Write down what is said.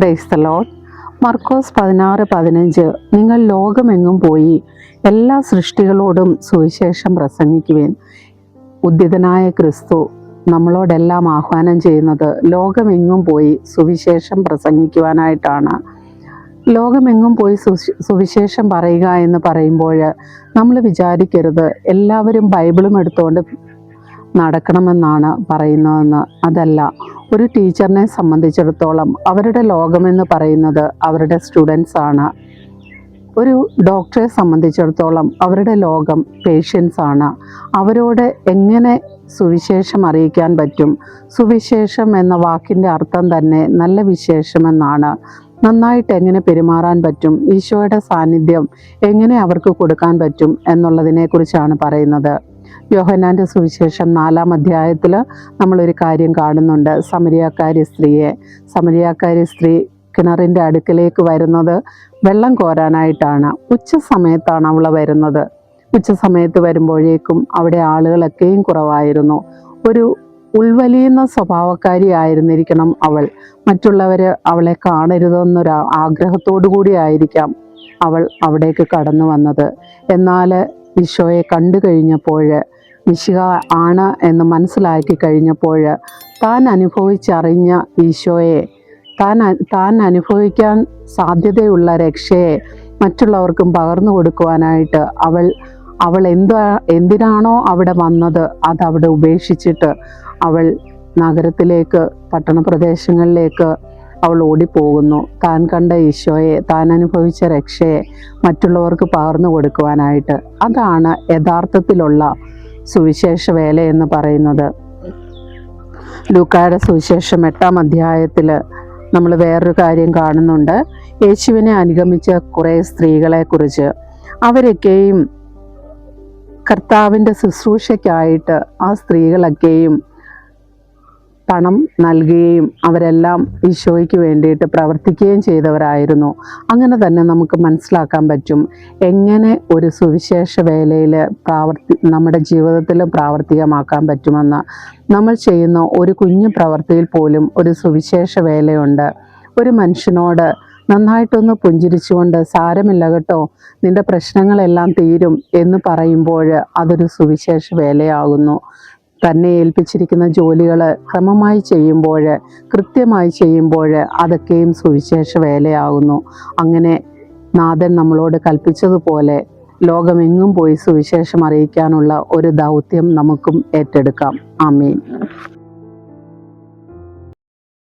Price load മർക്കോസ് പതിനാറ് പതിനഞ്ച്. നിങ്ങൾ ലോകമെങ്ങും പോയി എല്ലാ സൃഷ്ടികളോടും സുവിശേഷം പ്രസംഗിക്കുവേൻ. ഉദ്യതനായ ക്രിസ്തു നമ്മളോടെല്ലാം ആഹ്വാനം ചെയ്യുന്നത് ലോകമെങ്ങും പോയി സുവിശേഷം പ്രസംഗിക്കുവാനായിട്ടാണ്. ലോകമെങ്ങും പോയി സുവിശേഷം പറയുക എന്ന് പറയുമ്പോൾ നമ്മൾ വിചാരിക്കരുത് എല്ലാവരും ബൈബിളും എടുത്തുകൊണ്ട് നടക്കണമെന്നാണ് പറയുന്നതെന്ന്. അതല്ല ഒരു ടീച്ചറിനെ സംബന്ധിച്ചിടത്തോളം അവരുടെ ലോകമെന്ന് പറയുന്നത് അവരുടെ സ്റ്റുഡൻസ് ആണ്. ഒരു ഡോക്ടറെ സംബന്ധിച്ചിടത്തോളം അവരുടെ ലോകം പേഷ്യൻസ് ആണ്. അവരോട് എങ്ങനെ സുവിശേഷം അറിയിക്കാൻ പറ്റും? സുവിശേഷം എന്ന വാക്കിന്റെ അർത്ഥം തന്നെ നല്ല വിശേഷമെന്നാണ് നന്നായിട്ട് എങ്ങനെ പെരുമാറാൻ പറ്റും? ഈശോയുടെ സാന്നിധ്യം എങ്ങനെ അവർക്ക് കൊടുക്കാൻ പറ്റും? എന്നുള്ളതിനെക്കുറിച്ചാണ് പറയുന്നത്. യോഹന്നാന്റെ സുവിശേഷം നാലാം അധ്യായത്തിൽ നമ്മളൊരു കാര്യം കാണുന്നുണ്ട്. സമരിയാക്കാരി സ്ത്രീയെ. സമരിയാക്കാരി സ്ത്രീ കിണറിന്റെ അടുക്കലേക്ക് വരുന്നത് വെള്ളം കോരാനായിട്ടാണ്. ഉച്ച സമയത്താണ് അവൾ വരുന്നത്. ഉച്ച സമയത്ത് വരുമ്പോഴേക്കും അവിടെ ആളുകളൊക്കെയും കുറവായിരുന്നു. ഒരു ഉൾവലിയുന്ന സ്വഭാവക്കാരി ആയിരുന്നിരിക്കണം അവൾ. മറ്റുള്ളവർ അവളെ കാണരുതെന്നൊരു ആഗ്രഹത്തോടു കൂടി ആയിരിക്കാം അവൾ അവിടേക്ക് കടന്നു വന്നത്. എന്നാൽ ഈശോയെ കണ്ടു കഴിഞ്ഞപ്പോൾ മിശിക ആണ് എന്ന് മനസ്സിലാക്കി കഴിഞ്ഞപ്പോൾ താൻ അനുഭവിച്ചറിഞ്ഞ ഈശോയെ താൻ താൻ അനുഭവിക്കാൻ സാധ്യതയുള്ള രക്ഷയെ മറ്റുള്ളവർക്കും പകർന്നു കൊടുക്കുവാനായിട്ട് അവൾ അവൾ എന്താ എന്തിനാണോ അവിടെ വന്നത് അത് അവിടെ ഉപേക്ഷിച്ചിട്ട് അവൾ നഗരത്തിലേക്ക് പട്ടണ പ്രദേശങ്ങളിലേക്ക് അവൾ ഓടിപ്പോകുന്നു താൻ കണ്ട ഈശോയെ താൻ അനുഭവിച്ച രക്ഷയെ മറ്റുള്ളവർക്ക് പകർന്നു കൊടുക്കുവാനായിട്ട്. അതാണ് യഥാർത്ഥത്തിലുള്ള സുവിശേഷ വേല എന്ന് പറയുന്നത്. ലൂക്കായുടെ സുവിശേഷം എട്ടാം അധ്യായത്തിൽ നമ്മൾ വേറൊരു കാര്യം കാണുന്നുണ്ട്. യേശുവിനെ അനുഗമിച്ച കുറേ സ്ത്രീകളെക്കുറിച്ച്. അവരൊക്കെയും കർത്താവിന്റെ ശുശ്രൂഷയ്ക്കായിട്ട് ആ സ്ത്രീകളൊക്കെയും പണം നൽകുകയും അവരെല്ലാം ഈശോയ്ക്ക് വേണ്ടിയിട്ട് പ്രവർത്തിക്കുകയും ചെയ്തവരായിരുന്നു. അങ്ങനെ തന്നെ നമുക്ക് മനസ്സിലാക്കാൻ പറ്റും എങ്ങനെ ഒരു സുവിശേഷ വേലയിൽ പ്രാവർത്തി നമ്മുടെ ജീവിതത്തിൽ പ്രാവർത്തികമാക്കാൻ പറ്റുമെന്ന്. നമ്മൾ ചെയ്യുന്ന ഒരു കുഞ്ഞു പ്രവൃത്തിയിൽ പോലും ഒരു സുവിശേഷ വേലയുണ്ട്. ഒരു മനുഷ്യനോട് നന്നായിട്ടൊന്ന് പുഞ്ചിരിച്ചുകൊണ്ട് സാരമില്ല കേട്ടോ നിന്റെ പ്രശ്നങ്ങളെല്ലാം തീരും എന്ന് പറയുമ്പോൾ അതൊരു സുവിശേഷ വേലയാകുന്നു. തന്നെ ഏൽപ്പിച്ചിരിക്കുന്ന ജോലികൾ ക്രമമായി ചെയ്യുമ്പോൾ കൃത്യമായി ചെയ്യുമ്പോൾ അതൊക്കെയും സുവിശേഷ വേലയാകുന്നു. അങ്ങനെ നാഥൻ നമ്മളോട് കൽപ്പിച്ചതുപോലെ ലോകമെങ്ങും പോയി സുവിശേഷം അറിയിക്കാനുള്ള ഒരു ദൗത്യം നമുക്കും ഏറ്റെടുക്കാം. ആമീൻ.